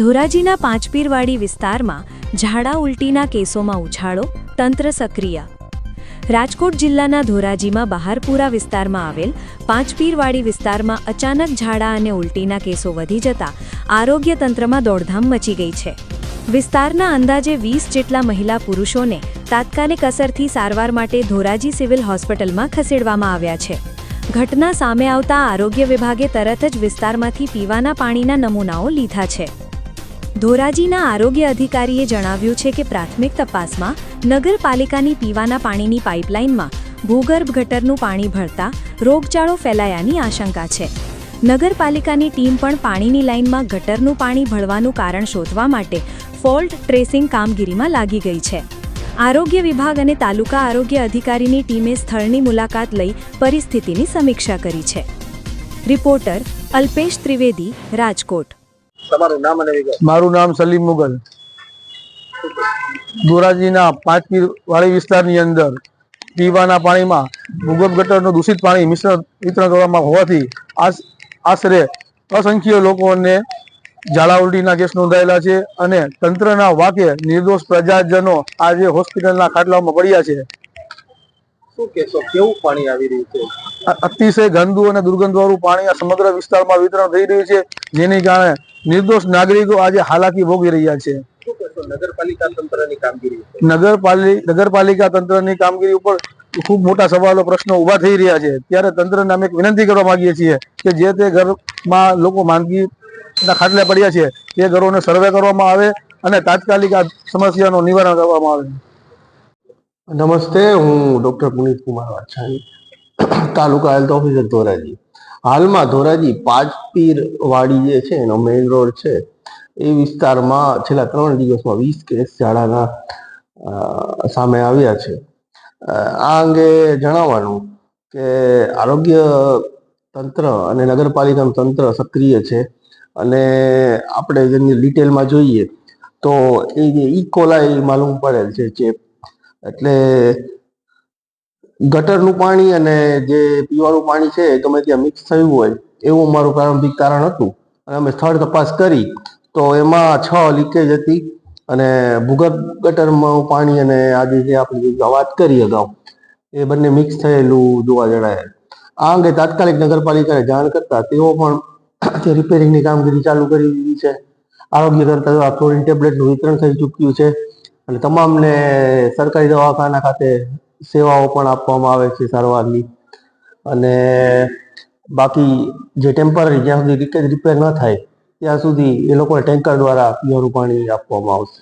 ધોરાજીના પાંચપીરવાડી વિસ્તારમાં ઝાડા ઉલટીના કેસોમાં ઉછાળો, તંત્ર સક્રિય. રાજકોટ જિલ્લાના ધોરાજીમાં બહારપુરા વિસ્તારમાં આવેલ પાંચપીરવાડી વિસ્તારમાં અચાનક ઝાડા અને ઉલટીના કેસો વધી જતા આરોગ્ય તંત્રમાં દોડધામ મચી ગઈ છે. વિસ્તારના અંદાજે વીસ જેટલા મહિલા પુરુષોને તાત્કાલિક અસરથી સારવાર માટે ધોરાજી સિવિલ હોસ્પિટલમાં ખસેડવામાં આવ્યા છે. ઘટના સામે આવતા આરોગ્ય વિભાગે તરત જ વિસ્તારમાંથી પીવાના પાણીના નમૂનાઓ લીધા છે. ધોરાજીના આરોગ્ય અધિકારીએ જણાવ્યું છે કે પ્રાથમિક તપાસમાં નગરપાલિકાની પીવાના પાણીની પાઇપલાઇનમાં ભૂગર્ભ ગટરનું પાણી ભળતા રોગચાળો ફેલાયાની આશંકા છે. નગરપાલિકાની ટીમ પણ પાણીની લાઇનમાં ગટરનું પાણી ભળવાનું કારણ શોધવા માટે ફોલ્ટ ટ્રેસિંગ કામગીરીમાં લાગી ગઈ છે. આરોગ્ય વિભાગ અને તાલુકા આરોગ્ય અધિકારીની ટીમે સ્થળની મુલાકાત લઈ પરિસ્થિતિની સમીક્ષા કરી છે. રિપોર્ટર અલ્પેશ ત્રિવેદી, રાજકોટ. તમારું નામ અને વિગત. મારું નામ સલીમ મુગલ. ધોરાજીના પાંચમી વાળી વિસ્તારની અંદર પીવાના પાણીમાં ભૂગર્ભ ગટરનું દૂષિત પાણી મિશ્રણ વિતરણ કરવામાં હોવાથી આશરે અસંખ્ય લોકોને ઝાડા ઉલટીના કેસ નોંધાયેલા છે અને તંત્રના વાકે નિર્દોષ પ્રજાજનો આજે હોસ્પિટલના ખાટલામાં પડ્યા છે. શું કેવું પાણી આવી રહ્યું છે? અતિશય ગંદુ અને દુર્ગંધવાળું પાણી આ સમગ્ર વિસ્તારમાં વિતરણ થઈ રહ્યું છે જેની કારણે નિર્દોષ નાગરિકો આજે હાલાકી ભોગવી રહ્યા છે. નગરપાલિકા તંત્રની કામગીરી નગરપાલિકા નગરપાલિકા તંત્રની કામગીરી ઉપર ખૂબ મોટા સવાલો પ્રશ્નો ઊભા થઈ રહ્યા છે. ત્યારે તંત્રને અમે એક વિનંતી કરવા માંગીએ છીએ કે જે તે ઘરમાં લોકો માંદગીના ખાટલે પડ્યા છે તે ઘરોને સર્વે કરવામાં આવે અને તાત્કાલિક આ સમસ્યાનું નિવારણ કરવામાં આવે. નમસ્તે હું doctor Punit Kumar Vachhani taluka health officer Dhoraji. હાલમાં ધોરાજી પાંચપીરવાડી જે છે એનો મેઇન રોડ છે, એ વિસ્તારમાં છેલ્લા ત્રણ દિવસમાં વીસ કેસ ઝાડાના સામે આવ્યા છે. આ અંગે જણાવવાનું કે આરોગ્ય તંત્ર અને નગરપાલિકાનું તંત્ર સક્રિય છે અને આપણે જેની ડિટેલમાં જોઈએ તો એ જે ઇકોલાઈ માલુમ પડેલ છે ચેપ, એટલે ગટરનું પાણી અને જે પીવાનું પાણી છે એ ગમે ત્યાં મિક્સ થયું હોય, એવું અમારું પ્રારંભિક કારણ હતું. અને અમે સ્થળ તપાસ કરી, તો એમાં છ લીકેજ હતી અને ભૂગર્ભ ગટરમાં પાણી અને આજે જે આપણે વાત કરી અગાઉ, એ બંને મિક્સ થયેલું જોવા જણાય. આ અંગે તાત્કાલિક નગરપાલિકાને જાણ કરતા તેઓ પણ તે રિપેરિંગની કામગીરી ચાલુ કરી દીધી છે. આરોગ્ય દ્વારા ક્લોરીન ટેબ્લેટનું વિતરણ થઈ ચૂક્યું છે. અને તમામને સરકારી દવાખાના ખાતે સેવાઓ પણ આપવામાં આવે છે સારવારની. અને બાકી જે ટેમ્પરરી જ્યાં સુધી લીકેજ રિપેર ન થાય, ત્યાં સુધી એ લોકોને ટેન્કર દ્વારા પીવાનું પાણી આપવામાં આવશે.